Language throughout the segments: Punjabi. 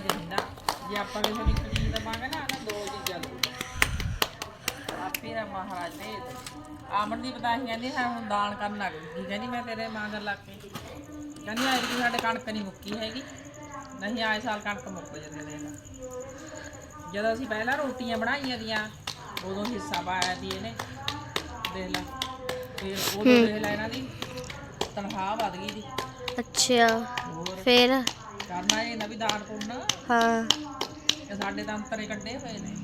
ਜਿੰਦਾ ਜੇ ਆਪਾਂ ਕਿਸੇ ਨੂੰ ਇੱਕ ਚੀਜ਼ ਦਵਾਂਗੇ ਨਾ ਨਾ ਦੋ ਚੀਜ਼ਾਂ ਦੋ ਆਪੇ ਰਾ ਮਹਾਰਾਜ ਦੇ ਆਮਣ ਦੀ ਬਤਾਹੀ ਕਹਿੰਦੀ ਹਾਂ ਹੁਣ ਦਾਨ ਕਰਨ ਲੱਗ ਗਈ। ਕਹਿੰਦੀ ਮੈਂ ਤੇਰੇ ਮਾਂਗਰ ਲੱਗ। ਕੇ ਕਹਿੰਦੀ ਆਏ ਵੀ ਸਾਡੇ ਕਣਕ ਨਹੀਂ ਮੁੱਕੀ ਹੈਗੀ। ਨਹੀਂ ਆਏ ਸਾਲ ਕਣਕ ਮੁੱਕ ਜਾਂਦੇ ਨੇ ਜਦੋਂ ਅਸੀਂ ਪਹਿਲਾਂ ਰੋਟੀਆਂ ਬਣਾਈਆਂ ਦੀਆਂ ਉਦੋਂ ਹਿੱਸਾ ਪਾਇਆ ਦੀ ਇਹਨੇ। ਦੇਖ ਲੈ। ਫਿਰ ਉਦੋਂ ਦੇਖ ਲੈ ਇਹਨਾਂ ਦੀ ਤਨਖਾਹ ਵਧ ਗਈ ਦੀ ਅੱਛਾ। ਫਿਰ? ਕਰਨਾ ਇਹ ਨਵੀਂ ਦਾਨ ਪੁੰਨ ਹਾਂ। ਇਹ ਸਾਡੇ ਤਾਂ ਅੰਤਰੇ ਕੱਢੇ ਹੋਏ ਨੇ।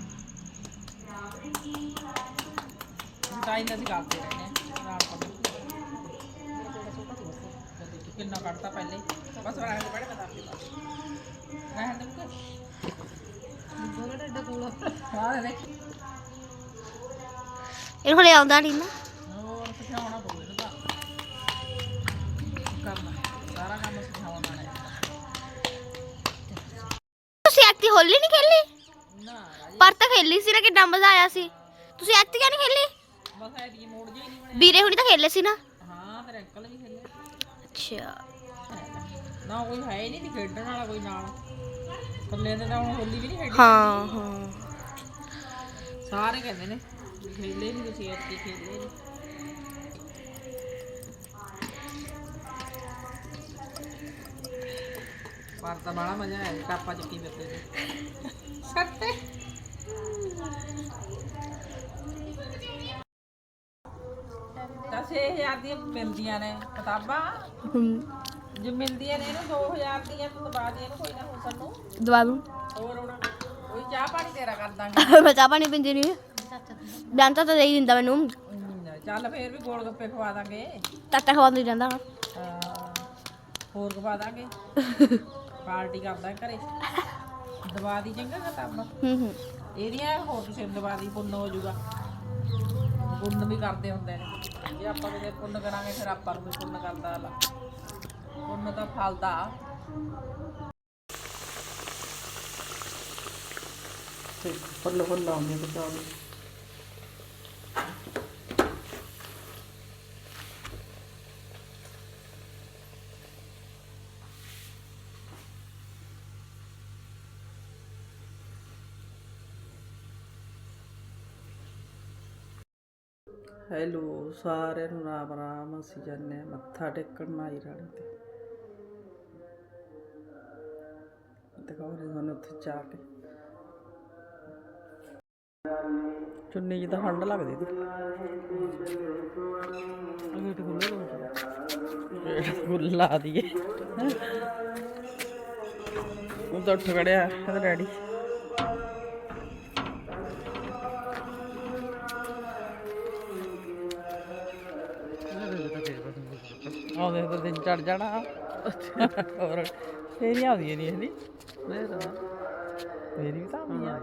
ਅਸੀਂ ਤਾਂ ਹੀ ਅਸੀਂ ਕਰਦੇ ਰਹਿੰਦੇ ਹਾਂ। ਦਾਨ ਪੁੰਨ ਦੇਖੀ ਕਿੰਨਾ ਕੱਢਤਾ ਪਹਿਲੇ। ਬਸ ਰਹਿਣ ਦੇ ਬੜੇ ਬਤਾ ਦੇ ਬਸ। ਰਹਿਣ ਦੇ ਮੁਕੇ ਦੋਲੇ ਡੱਡਾ ਕੋਲ ਹਾਂ ਦੇਖ। ਇਹ ਹਲੇ ਆਉਂਦਾ ਨਹੀਂ ਨਾ। ਐਕਟੀ ਹੋਲੀ ਨਹੀਂ ਖੇਲੀ? ਨਾ ਪਰ ਤਾਂ ਖੇਲੀ ਸੀ ਨਾ ਕਿੰਨਾ ਮਜ਼ਾ ਆਇਆ ਸੀ। ਤੁਸੀਂ ਐਕਟੀ ਕਿਉਂ ਨਹੀਂ ਖੇਲੀ? ਬਸ ਐਡੀ ਮੋੜ ਜੇ ਨਹੀਂ ਬਣਿਆ ਵੀਰੇ ਹੁਣੀ ਤਾਂ ਖੇਲੇ ਸੀ ਨਾ। ਹਾਂ ਤੇਰੇ ਅੰਕਲ ਵੀ ਖੇਲੇ ਅੱਛਾ। ਨਾ ਕੋਈ ਹੈ ਨਹੀਂ ਖੇਡਣ ਵਾਲਾ ਕੋਈ ਨਾਲ। ਥੱਲੇ ਤੇ ਹੁਣ ਹੋਲੀ ਵੀ ਨਹੀਂ ਖੇਡੀ। ਹਾਂ ਹਾਂ। ਸਾਰੇ ਕਹਿੰਦੇ ਨੇ ਖੇਲੇ ਨਹੀਂ ਤੁਸੀਂ ਐਤਕੀ ਖੇਲੇ ਨਹੀਂ ਪਰ ਤਾਂ ਬੜਾ ਮਜ਼ਾ ਆਇਆ ਕਾਪਾ ਚੱਕੀ ਫਿਰਦੇ ਸੀ ਸੱਤੇ ਦਸ ਹਜ਼ਾਰ ਦੀਆਂ ਮਿਲਦੀਆਂ ਨੇ ਕਿਤਾਬਾਂ। ਜੇ ਮਿਲਦੀਆਂ ਨੇ ਇਹਨੂੰ 2000 ਦੀਆਂ ਤੂੰ ਦਬਾ ਦੇ ਇਹਨੂੰ ਕੋਈ ਨਾ ਹੁਸਨ ਨੂੰ ਦਵਾ ਦੂੰ। ਹੋਰ ਹੁਣ ਕੋਈ ਚਾਹ ਪਾਣੀ ਤੇਰਾ ਕਰ ਦਾਂਗੇ। ਮੈਂ ਚਾਹ ਪਾਣੀ ਪੀਂਦੀ ਨਹੀਂ ਡਾਂਟਾ ਤਾਂ ਦੇ ਹੀ ਦਿੰਦਾ ਮੈਨੂੰ। ਚੱਲ ਫੇਰ ਵੀ ਗੋਲ ਗੱਪੇ ਖਵਾ ਦਾਂਗੇ। ਟਾਟਾ ਖਵਾਉਂਦੀ ਜਾਂਦਾ। ਵਾ। ਹਾਂ, ਹੋਰ ਖਵਾ ਦਾਂਗੇ। ਪਾਰਟੀ ਕਰਦਾ ਘਰੇ। ਦਵਾ ਦੀ ਚੰਗਾ ਕਿਤਾਬਾਂ ਹੂੰ ਹੂੰ। ਇਹਦੀਆਂ ਹੋਰ ਕਿਸੇ ਨੂੰ ਦਵਾ ਦੀ ਪੁੰਨ ਹੋ ਜਾਊਗਾ। ਪੁੰਨ ਵੀ ਕਰਦੇ ਹੁੰਦੇ ਨੇ। ਜੇ ਆਪਾਂ ਕਿਤੇ ਪੁੰਨ ਕਰਾਂਗੇ ਫਿਰ ਆਪਾਂ ਨੂੰ ਵੀ ਪੁੰਨ ਕਰਦਾ ਆਲਾ ਪੁੰਨ ਤਾਂ ਫਲਦਾ। ਤੇ ਫੁੱਲ ਫੁੱਲ ਆਉਂਦੇ ਬਚਾਉਣੇ ਹੈਲੋ ਸਾਰਿਆਂ ਨੂੰ ਰਾਮ ਰਾਮ ਅਸੀਂ ਜਾਂਦੇ ਹਾਂ ਮੱਥਾ ਟੇਕਣ ਮਾਈ ਰਾਣੀ ਤੇ। ਦਿਖਾਉਂਦੇ ਤੁਹਾਨੂੰ ਉੱਥੇ ਜਾ ਕੇ। ਚੁੰਨੀ ਜੀ ਤਾਂ ਠੰਡ ਲੱਗਦੀ ਸੀ। ਗੇਟ ਖੁੱਲ੍ਹਾ ਗੇਟ ਖੁੱਲ੍ਹਾ ਦੀਏ। ਉਹ ਤਾਂ ਉੱਠ ਖੜਿਆ ਇਹਦਾ ਡੈਡੀ ਆਉਂਦੇ ਤਾਂ ਦਿਨ ਚੜ ਜਾਣਾ। ਹੋਰ ਫੇਰੀ ਆਉਂਦੀ ਨਹੀਂ ਇਹਦੀ ਫੇਰੀ ਵੀ ਤਾਂ ਆਉਂਦੀ ਆ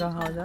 ਗਾਹਾਂ ਜਾ।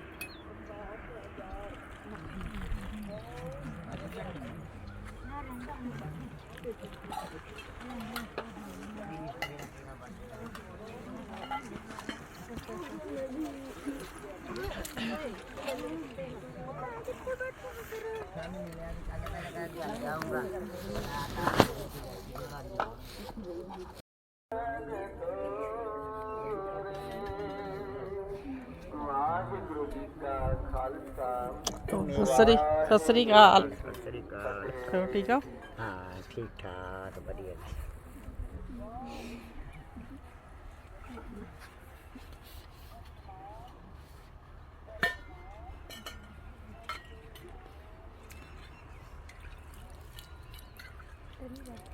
ਸਤਿ ਸ੍ਰੀ ਅਕਾਲ ਸਤਿ ਸ੍ਰੀ ਅਕਾਲ ਚਲੋ ਠੀਕ ਆ ਹਾਂ ਠੀਕ ਠਾਕ ਵਧੀਆ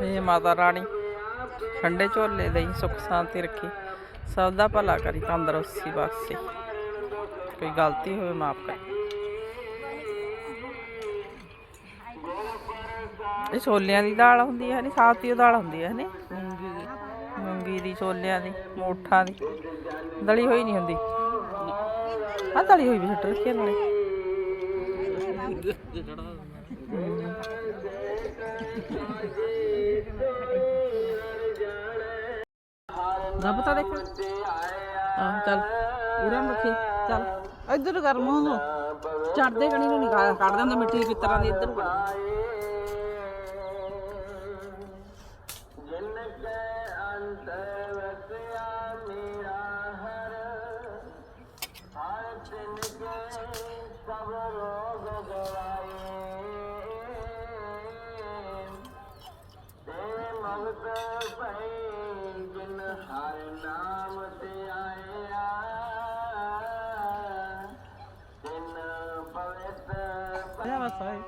ਜੀ ਮਾਤਾ ਰਾਣੀ। ਠੰਡੇ ਝੋਲੇ ਦੇ ਸੁੱਖ ਸ਼ਾਂਤੀ ਰੱਖੀ। ਸਭ ਦਾ ਭਲਾ ਕਰੀ, ਤੰਦਰੁਸਤੀ ਬਖਸ਼ੇ ਕੋਈ ਗਲਤੀ ਹੋਵੇ ਮਾਫ ਕਰ। ਇਹ ਛੋਲਿਆਂ ਦੀ ਦਾਲ ਹੁੰਦੀ ਹੈ ਨਹੀਂ ਸਾਫਤੀ ਦਾਲ ਹੁੰਦੀ ਹੈ ਨਹੀਂ ਮੂੰਗੀ ਦੀ ਮੂੰਗੀ ਦੀ ਛੋਲਿਆਂ ਦੀ, ਮੋਠਾਂ ਦੀ। ਦਲੀ ਹੋਈ ਨਹੀਂ ਹੁੰਦੀ? ਆ ਦਲੀ ਹੋਈ ਵੀ ਛੱਟ ਰੱਖੀ ਨਾਲੇ। ਰੱਬ ਤਾਂ ਦੇਖ। ਆਹ, ਚੱਲ ਉਰਾਂ ਰੱਖੀ, ਚੱਲ। ਇੱਧਰ ਕਰ ਮੂੰਹ ਨੂੰ। ਚੜਦੇ ਕਣੀ ਨੂੰ ਨਹੀਂ ਕੱਢ ਦਿੰਦਾ ਮਿੱਟੀ ਕਿਸ ਤਰ੍ਹਾਂ ਦੀ ਇੱਧਰ ਨੂੰ ਕੱਢ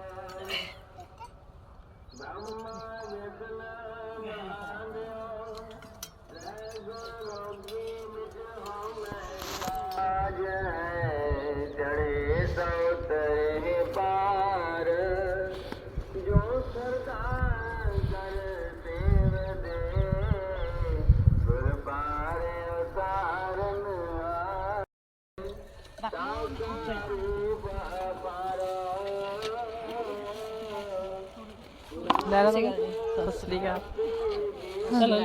ਲੈ ਲਓ ਸਤਿ ਸ੍ਰੀ ਅਕਾਲ। ਚਲੋ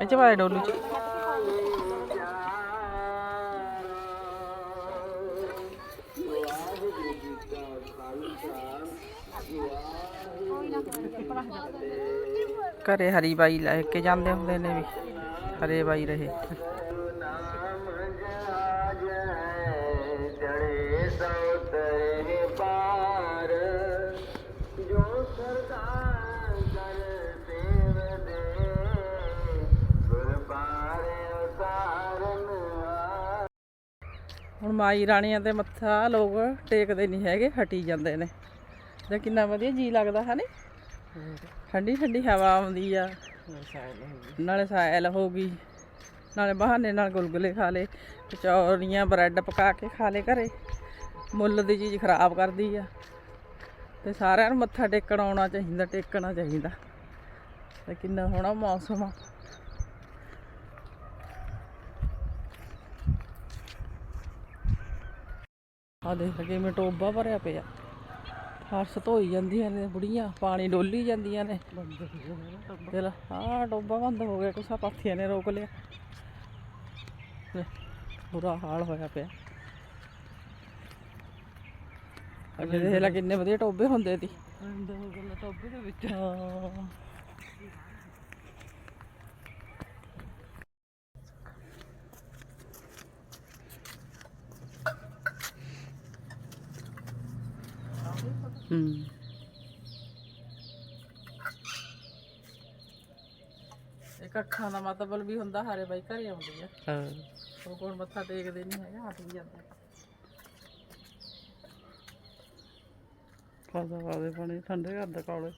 ਇਹ ਚ ਪਾਏ ਡੋਲੂ ਚ। ਘਰੇ ਹਰੀ ਬਾਈ ਲੈ ਕੇ ਜਾਂਦੇ ਹੁੰਦੇ ਨੇ ਵੀ। ਹਰੇ ਬਾਈ ਰਹੇ। ਹੁਣ ਮਾਈ ਰਾਣੀਆਂ ਦੇ ਮੱਥਾ ਲੋਕ ਟੇਕਦੇ ਨਹੀਂ ਹੈਗੇ, ਹਟੀ ਜਾਂਦੇ ਨੇ। ਤੇ ਕਿੰਨਾ ਵਧੀਆ ਜੀ ਲੱਗਦਾ ਹੈ ਨਹੀਂ ਠੰਡੀ ਠੰਡੀ ਹਵਾ ਆਉਂਦੀ ਆ। ਨਾਲੇ ਸਾਇਲ ਹੋ ਗਈ। ਨਾਲੇ ਬਹਾਨੇ ਨਾਲ ਗੁਲਗੁਲੇ ਖਾ ਲੇ ਕਚੌਰੀਆਂ, ਬ੍ਰੈਡ ਪਕਾ ਕੇ ਖਾ ਲੇ ਘਰੇ। ਮੁੱਲ ਦੀ ਚੀਜ਼ ਖਰਾਬ ਕਰਦੀ ਆ। ਤੇ ਸਾਰਿਆਂ ਨੂੰ ਮੱਥਾ ਟੇਕਣ ਆਉਣਾ ਚਾਹੀਦਾ, ਟੇਕਣਾ ਚਾਹੀਦਾ। ਤੇ ਕਿੰਨਾ ਸੋਹਣਾ ਮੌਸਮ ਆ। ਆ ਦੇਖ ਕਿਵੇਂ ਟੋਬਾ ਭਰਿਆ ਪਿਆ। ਫਰਸ਼ ਧੋਈ ਜਾਂਦੀਆਂ ਨੇ ਬੁੜੀਆਂ ਪਾਣੀ ਡੋਲੀ ਜਾਂਦੀਆਂ ਨੇ। ਚਲ ਹਾਂ ਟੋਬਾ ਬੰਦ ਹੋ ਗਿਆ ਕੁਛਾ ਪਾਥੀਆਂ ਨੇ ਰੋਕ ਲਿਆ। ਬੁਰਾ ਹਾਲ ਹੋਇਆ ਪਿਆ। ਅੱਗੇ ਦੇਖ ਲੈ ਕਿੰਨੇ ਵਧੀਆ ਟੋਬੇ ਹੁੰਦੇ ਸੀ। ਟੋਬੇ ਦੇ ਵਿੱਚ। ਹਾਂ। ਹੂੰ। ਇੱਕ ਅੱਖਾਂ ਦਾ ਮਤਲਬ ਵੀ ਹੁੰਦਾ ਹਾਰੇ ਬਾਈ ਘਰੇ ਆਉਂਦੀ ਆ। ਹਾਂ। ਉਹ ਕੋਲ ਮੱਥਾ ਟੇਕਦੇ ਨਹੀਂ ਹੈਗਾ ਹਟ ਵੀ ਜਾਂਦਾ। ਖਾਦਾ ਵਾਦੇ ਪਾਣੀ ਠੰਡੇ ਕਰ ਦੇ ਕਾਲੇ।